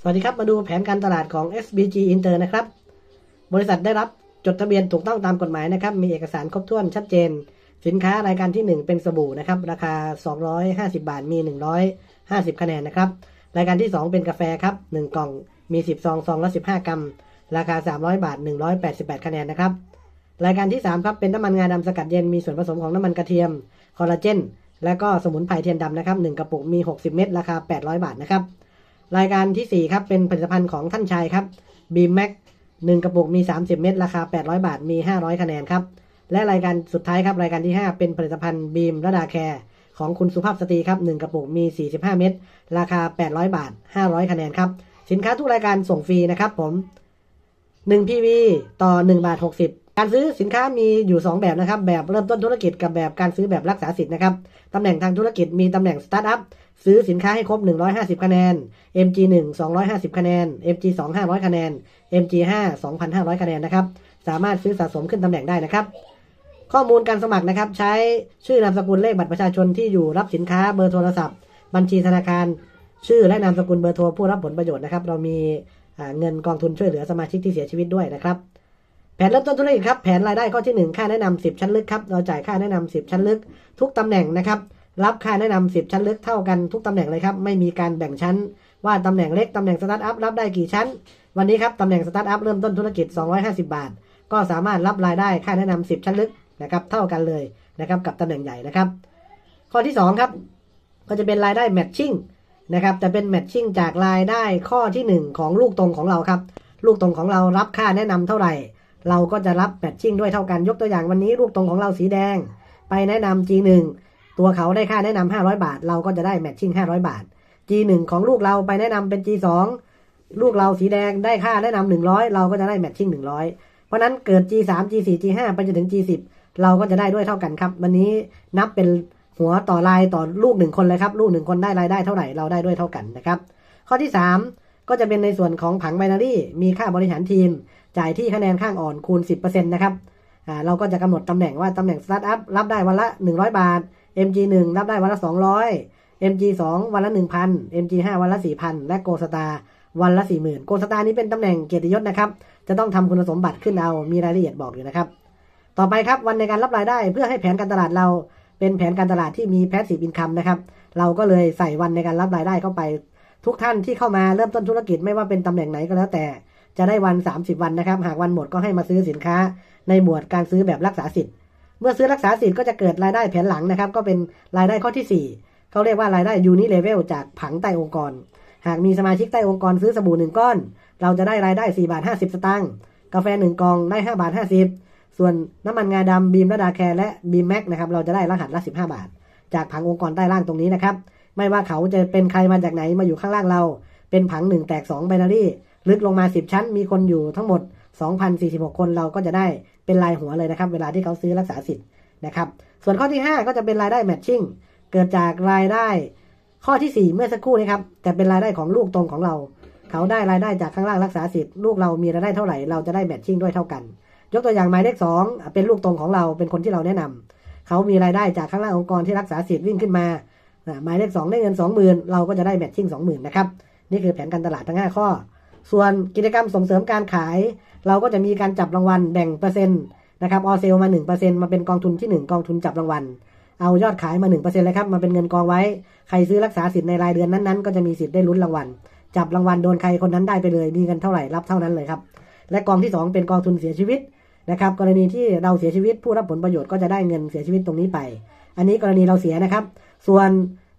สวัสดีครับ มาดูแผนการตลาดของ SBG Inter นะครับ บริษัทได้รับจดทะเบียนถูกต้องตามกฎหมายนะครับ มีเอกสารครบถ้วนชัดเจน สินค้ารายการที่ 1 เป็นสบู่นะครับ ราคา 250 บาท มี 150 คะแนนนะครับ รายการที่ 2 เป็นกาแฟครับ 1 กล่อง มี 10 ซอง ซองละ 15 กรัม ราคา 300 บาท 188 คะแนนนะครับ รายการที่ 3 ครับ เป็นน้ำมันงาดำสกัดเย็น มีส่วนผสมของน้ำมันกระเทียม คอลลาเจน และก็สมุนไพรเทียนดำนะครับ 1 กระปุก มี 60 เม็ด ราคา 800 บาทนะครับ รายการที่ 4 ครับ เป็นผลิตภัณฑ์ของท่านชายครับบีมแม็กหนึ่งกระปุกมี 30 เม็ดราคา 800 บาทมี 500 คะแนนครับ และรายการสุดท้ายครับ รายการที่ 5 เป็นผลิตภัณฑ์บีมระดาแคร์ของคุณสุภาพสตรีครับ1กระปุกมี 45 เม็ดราคา 800 บาท 500 คะแนนครับ สินค้าทุกรายการส่งฟรีนะครับผม1 PV ต่อ 1 บาท 60 การซื้อสินค้ามีอยู่ 2 แบบนะครับ แบบเริ่มต้นธุรกิจกับแบบการซื้อแบบรักษาสิทธิ์นะครับตำแหน่งทางธุรกิจมีตำแหน่งสตาร์ทอัพซื้อสินค้าให้ครบ 150 คะแนน MG 1 250 คะแนน MG 2 500 คะแนน MG 5 2,500 คะแนนนะครับ สามารถซื้อสะสมขึ้นตำแหน่งได้นะครับ ข้อมูลการสมัครนะครับ ใช้ชื่อนามสกุลเลขบัตรประชาชนที่อยู่รับสินค้าเบอร์โทรศัพท์ บัญชีธนาคาร ชื่อและนามสกุลเบอร์โทรผู้รับผลประโยชน์นะครับ เรามีเงินกองทุนช่วยเหลือสมาชิกที่เสียชีวิตด้วยนะครับ แผนเริ่มต้นธุรกิจครับแผนรายได้ข้อที่ 1 ค่าแนะนำ10 ชั้นลึกครับเราจ่ายค่าแนะนำ10 ชั้นลึก ทุกตำแหน่งนะครับรับค่าแนะนำ10 ชั้นลึกเท่ากันทุกตำแหน่งเลยครับไม่มีการแบ่งชั้น ว่าตำแหน่งเล็กตำแหน่งสตาร์ทอัพรับได้กี่ชั้น วันนี้ครับตำแหน่งสตาร์ทอัพเริ่มต้นธุรกิจ 250 บาท ก็สามารถรับรายได้ค่าแนะนำ10 ชั้นลึกนะครับเท่ากันเลยนะครับกับตำแหน่งใหญ่นะครับ ข้อที่ 2 ครับ ก็จะเป็นรายได้แมทชิ่งนะครับแต่เป็นแมทชิ่งจากรายได้ข้อทีหนึ่1 ของลูกตรงของเราครับลูกตรงของเรารับค่าแนะนำเท่าไหร่ เราก็จะรับแมทชิ่งด้วยเท่ากันยกตัวอย่างวันนี้ลูกตรงของเราสีแดง ไปแนะนำ G1 ตัวเขาได้ค่าแนะนำ500 บาท เราก็จะได้แมทชิ่ง500 บาท G1 ของลูกเราไปแนะนำเป็น G2 ลูกเราสีแดงได้ค่าแนะนำ100 เราก็จะได้แมทชิ่ง100 เพราะนั้นเกิด G3 G4 G5 ไปจนถึง G10 เราก็จะได้ด้วยเท่ากันครับ วันนี้นับเป็นหัวต่อลายต่อลูกหนึ่งคนเลยครับ ลูกหนึ่งคนได้รายได้เท่าไหร่เราได้ด้วยเท่ากันนะครับ ข้อที่ 3 ก็จะเป็นในส่วนของผังไบนารี่มีค่าบริหารทีม จ่ายที่คะแนนข้างอ่อนคูณ 10%นะครับเราก็จะกำหนดตำแหน่งว่าตำแหน่งสตาร์ทอัพรับได้วันละ 100 บาท MG 1 รับได้วันละ 200 MG 2 วันละ 1,000 MG 5 วันละ 4,000 และโกสตาวันละ 40,000โกสตานี้เป็นตำแหน่งเกียรติยศนะครับ จะต้องทำคุณสมบัติขึ้นเอา มีรายละเอียดบอกอยู่นะครับ ต่อไปครับวันในการรับรายได้เพื่อให้แผนการตลาดเราเป็นแผนการตลาดที่มีแพสซีฟอินคัมนะครับเราก็เลยใส่วันในการรับรายได้เข้าไป ทุกท่านที่เข้ามาเริ่มต้นธุรกิจไม่ว่าเป็นตำแหน่งไหนก็แล้วแต่ จะได้วัน 30 วันนะครับ หากวันหมดก็ให้มาซื้อสินค้า ในหมวดการซื้อแบบรักษาสิทธิ์ เมื่อซื้อรักษาสิทธิ์ก็จะเกิดรายได้แผนหลังนะครับ ก็เป็นรายได้ข้อที่ 4 เขาเรียกว่ารายได้ยูนิเลเวลจากผังใต้องค์กร หากมีสมาชิกใต้องค์กรซื้อสบู่หนึ่งก้อน เราจะได้รายได้4บาท50 สตางค์ กาแฟหนึ่งกองได้5บาท50 ส่วนน้ำมันงาดำบีมระดาแคร์และบีมแม็กนะครับเราจะได้รหัสละ15 บาท จากผังองค์กรใต้ล่างตรงนี้นะครับไม่ว่าเขาจะเป็นใครมาจากไหนมาอยู่ข้างล่างเรา เป็นผังหนึ่งแตก2ไบนารี ลึกลงมา 10 ชั้น มีคนอยู่ทั้งหมด 2,046 คนเราก็จะได้เป็นรายหัวเลยนะครับ เวลาที่เขาซื้อรักษาสิทธิ์นะครับ ส่วนข้อที่ 5 ก็จะเป็นรายได้แมทชิ่งเกิดจากรายได้ข้อที่ 4 เมื่อสักครู่นี้ครับแต่เป็นรายได้ของลูกตรงของเรา เขาได้รายได้จากข้างล่างรักษาสิทธิ์ลูกเรามีรายได้เท่าไหร่เราจะได้แมทชิ่งด้วยเท่ากัน ยกตัวอย่างหมายเลขสองเป็นลูกตรงของเราเป็นคนที่เราแนะนำเขามีรายได้จากข้างล่างองค์กรที่รักษาสิทธิ์วิ่งขึ้นมาหมายเลขสองได้เงินสองหมื่นเราก็จะได้แมทชิ่งสองหมื่นนะครับนี่คือแผนการตลาดทั้งห้าข้อ ส่วนกิจกรรมส่งเสริมการขาย เราก็จะมีการจับรางวัลแบ่งเปอร์เซ็นต์นะครับออเซลมา1%มาเป็นกองทุนที่ 1 กองทุนจับรางวัลเอายอดขายมา1%เลยครับมาเป็นเงินกองไว้ ใครซื้อรักษาสิทธิ์ในรายเดือนนั้นๆ ก็จะมีสิทธิ์ได้ลุ้นรางวัล จับรางวัลโดนใครคนนั้นได้ไปเลย มีเงินเท่าไหร่รับเท่านั้นเลยครับ และกองที่ 2 เป็นกองทุนเสียชีวิตนะครับ กรณีที่เราเสียชีวิตผู้รับผลประโยชน์ก็จะได้เงินเสียชีวิตตรงนี้ไป อันนี้กรณีเราเสียนะครับ ส่วน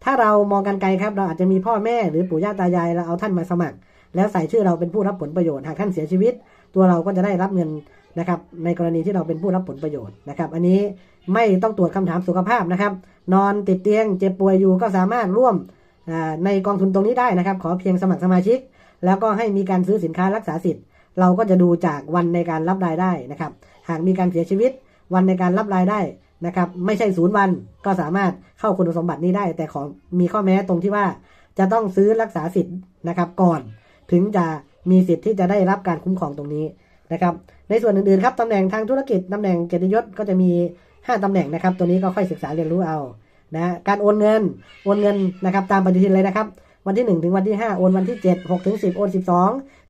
ถ้าเรามองกันไกลครับ เราอาจจะมีพ่อแม่หรือปู่ย่าตายายเราเอาท่านมาสมัคร แล้วใส่ชื่อเราเป็นผู้รับผลประโยชน์หากท่านเสียชีวิต ตัวเราก็จะได้รับเงินนะครับในกรณีที่เราเป็นผู้รับผลประโยชน์นะครับอันนี้ไม่ต้องตรวจคำถามสุขภาพนะครับ นอนติดเตียงเจ็บป่วยอยู่ก็สามารถร่วมในกองทุนตรงนี้ได้นะครับ ขอเพียงสมัครสมาชิก แล้วก็ให้มีการซื้อสินค้ารักษาสิทธิ์ เราก็จะดูจากวันในการรับรายได้นะครับ หากมีการเสียชีวิต วันในการรับรายได้นะครับ ไม่ใช่ศูนย์วันก็สามารถเข้าคุณสมบัตินี้ได้ แต่ขอมีข้อแม้ตรงที่ว่าจะต้องซื้อรักษาสิทธิ์นะครับก่อน ถึงจะมีสิทธิ์ที่จะได้รับการคุ้มครองตรงนี้นะครับ ในส่วนอื่นๆครับตำแหน่งทางธุรกิจตำแหน่งเกียรติยศก็จะมี 5ตำแหน่งนะครับ ตัวนี้ก็ค่อยศึกษาเรียนรู้เอานะการโอนเงินโอนเงินนะครับตามปฏิทินเลยนะครับ วันที่ 1 ถึงวันที่ 5 โอนวันที่ 7 6ถึง10 โอน 12